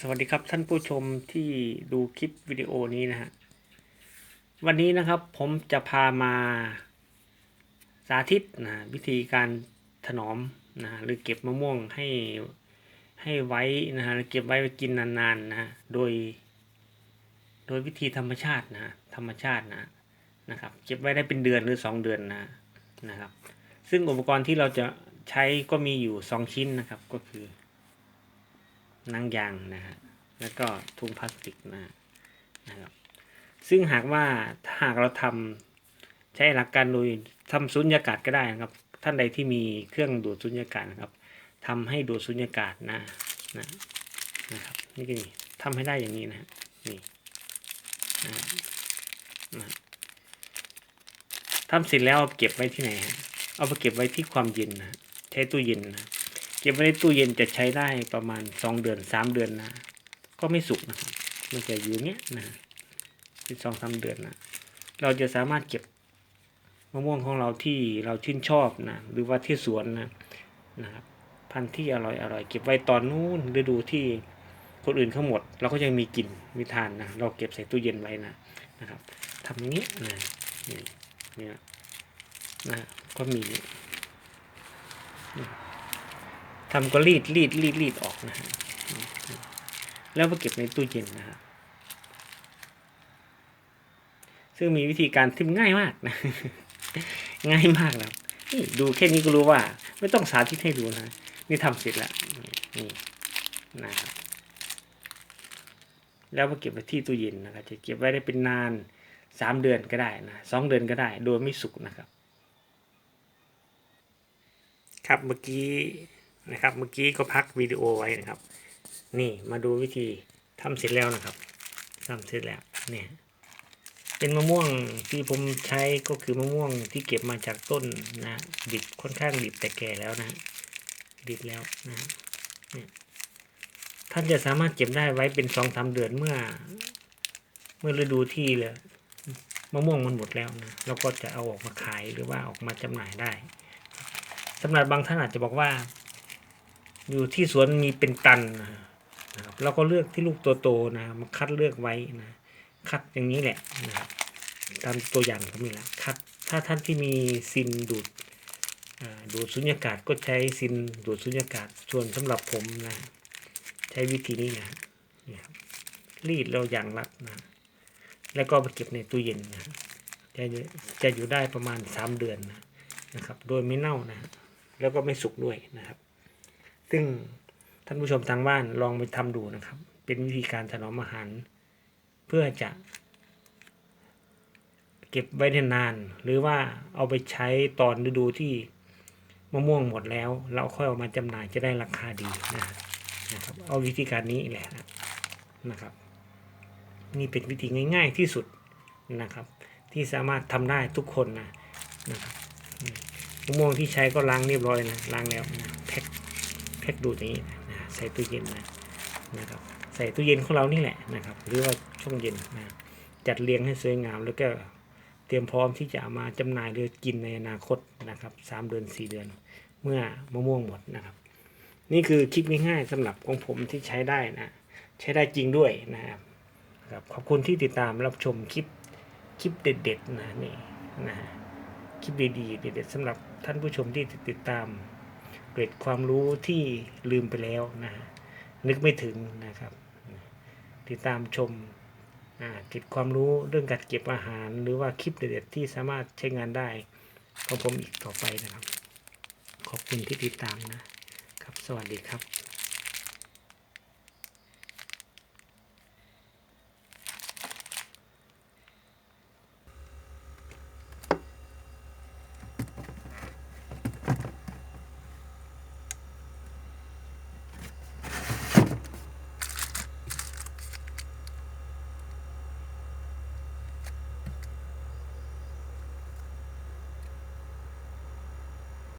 สวัสดีครับท่านผู้ชมที่ดูคลิปวิดีโอนี้นะฮะ วันนี้นะครับผมจะพามาสาธิตนะวิธีการถนอมนะหรือเก็บมะม่วงให้ให้ไว้นะฮะเก็บไว้กินนานๆนะฮะโดย โดยวิธีธรรมชาตินะธรรมชาตินะนะครับเก็บไว้ได้เป็นเดือนหรือสองเดือนนะนะครับ ซึ่งอุปกรณ์ที่เราจะใช้ก็มีอยู่สองชิ้นนะครับก็คือ นังยางนะฮะแล้วก็ถุงพลาสติกนะนะครับซึ่งหากว่าถ้าหากเราทำใช้หลักการโดยทำสุญญากาศก็ได้นะครับ ท่านใดที่มีเครื่องดูดสุญญากาศนะครับทำให้ดูดสุญญากาศนะนะนะครับนี่ก็นี่ทำให้ได้อย่างนี้นะฮะนี่นะนะทำเสร็จแล้วเอาเก็บไว้ที่ไหนฮะเอาไปเก็บไว้ที่ความเย็นนะใช้ตู้เย็นนะ ก็บไว้ในตู้เย็นจะใช้ได้ประมาณสองเดือนสามเดือนนะ ก็ไม่สุกนะครับมันจะอยู่เนี้ยนะเป็นสองสามเดือนนะเราจะสามารถเก็บมะม่วงของเราที่เราชื่นชอบนะหรือว่าที่สวนนะนะครับพันธุ์ที่อร่อยอร่อยเก็บไว้ตอนนู้นฤดูที่คนอื่นเขาหมด เราก็ยังมีกลิ่นมีทานนะเราเก็บใส่ตู้เย็นไว้นะนะครับทำอย่างนี้นะนี่เนี่ยนะก็มี ทำก็รีดรีดรีดรีดออกนะฮะแล้วมาเก็บในตู้เย็นนะฮะซึ่งมีวิธีการที่ง่ายมากนะ ง่ายมากแล้วนี่ดูแค่นี้ก็รู้ว่า ไม่ต้องสาธิตให้ดูนะ นี่ทำเสร็จแล้วนี่นี่นะครับแล้วมาเก็บไว้ที่ตู้เย็นนะครับ จะเก็บไว้ได้เป็นนานสามเดือนก็ได้นะสองเดือนก็ได้ โดยไม่สุกนะครับ ครับเมื่อกี้ นะครับ เมื่อกี้ก็พักวิดีโอไว้นะครับ นี่มาดูวิธีทำเสร็จแล้วนะครับทำเสร็จแล้วเนี่ยเป็นมะม่วงที่ผมใช้ก็คือมะม่วงที่เก็บมาจากต้นนะดิบค่อนข้างดิบแต่แก่แล้วนะ ดิบแล้วนะเนี่ยท่านจะสามารถเก็บได้ไว้เป็นสองสามเดือนเมื่อ เมื่อฤดูที่เลยมะม่วงมันหมดแล้วนะเราก็จะเอาออกมาขายหรือว่าออกมาจำหน่ายได้สำหรับบางท่านอาจจะบอกว่า อยู่ที่สวนมีเป็นตันนะครับเราก็เลือกที่ลูกโตๆนะมาคัดเลือกไว้นะคัดอย่างนี้แหละนะครับตามตัวอย่างก็มีแล้วคัดถ้าท่านที่มีซินดูดอ่าดูดสุญญากาศก็ใช้ซินดูดสุญญากาศส่วนสำหรับผมนะใช้วิธีนี้นะนี่ครับรีดเราอย่างรัดนะ แล้วก็ไปเก็บในตู้เย็นนะจะจะอยู่ได้ประมาณสามเดือนนะนะครับ โดยไม่เน่านะ แล้วก็ไม่สุกด้วยนะครับ ซึ่งท่านผู้ชมทางบ้านลองไปทำดูนะครับ เป็นวิธีการถนอมอาหาร เพื่อจะ เก็บไว้ได้นาน หรือว่าเอาไปใช้ตอนฤดูที่มะม่วงหมดแล้ว เราค่อยเอามาจำหน่ายจะได้ราคาดีนะนะครับ เอาวิธีการนี้แหละนะครับ นี่เป็นวิธีง่าย ๆ ที่สุดนะครับ ที่สามารถทำได้ทุกคนนะนะครับมะม่วงที่ใช้ก็ล้างเรียบร้อยนะล้างแล้วนะ พ็คแพ็คดูอย่างนี้นะใส่ตู้เย็นนะนะครับใส่ตู้เย็นของเรานี่แหละนะครับหรือว่าช่องเย็นนะจัดเรียงให้สวยงามแล้วก็เตรียมพร้อมที่จะามาจำหน่ายหรือกินในอนาคตนะครับสามเดือนสี่เดือน เมื่อมะม่วงหมดนะครับ นี่คือคลิปง่ายๆสำหรับของผมที่ใช้ได้นะ ใช้ได้จริงด้วยนะครับครับขอบคุณที่ติดตามรับชมคลิปคลิปเด็ดๆนะนี่นะคลิปดีๆเด็ดๆสำหรับท่านผู้ชมที่ติดตาม เกร็ดความรู้ที่ลืมไปแล้วนะฮะนึกไม่ถึงนะครับ ติดตามชมอ่าเกร็ดความรู้เรื่องการเก็บอาหาร หรือว่าคลิปเด็ดๆที่สามารถใช้งานได้ของผมอีกต่อไปนะครับ ขอบคุณที่ติดตามนะครับ สวัสดีครับ